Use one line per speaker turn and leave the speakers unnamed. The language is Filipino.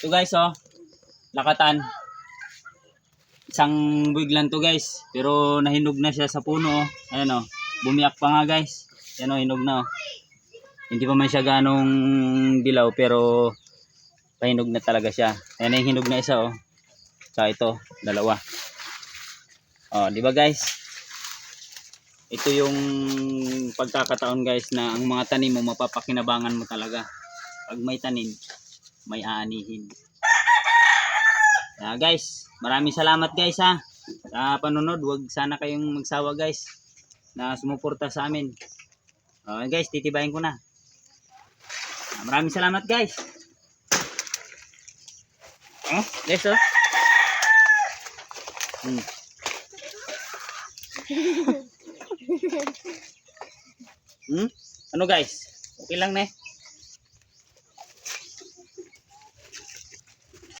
Ito guys, oh. Lakatan. Isang buwig lang to guys. Pero nahinog na siya sa puno, oh. Ayan, oh. Bumiyak pa nga guys. Ayan, oh. Hinog na, oh. Hindi pa man siya ganong dilaw, pero pahinog na talaga siya. Ayan, yung hinog na isa, oh. Sa ito, dalawa. Oh, di ba guys? Ito yung pagkakataon guys na ang mga tanim mo mapapakinabangan mo talaga. Pag may tanim, may aanihin. Kaya guys, maraming salamat guys ha. Sa panunod, wag sana kayong magsawa guys na sumuporta sa amin. Okay guys, titibayin ko na. Ah, Maraming salamat guys. Oh, guys oh. Hmm. Hmm? Ano guys? Okay lang ne?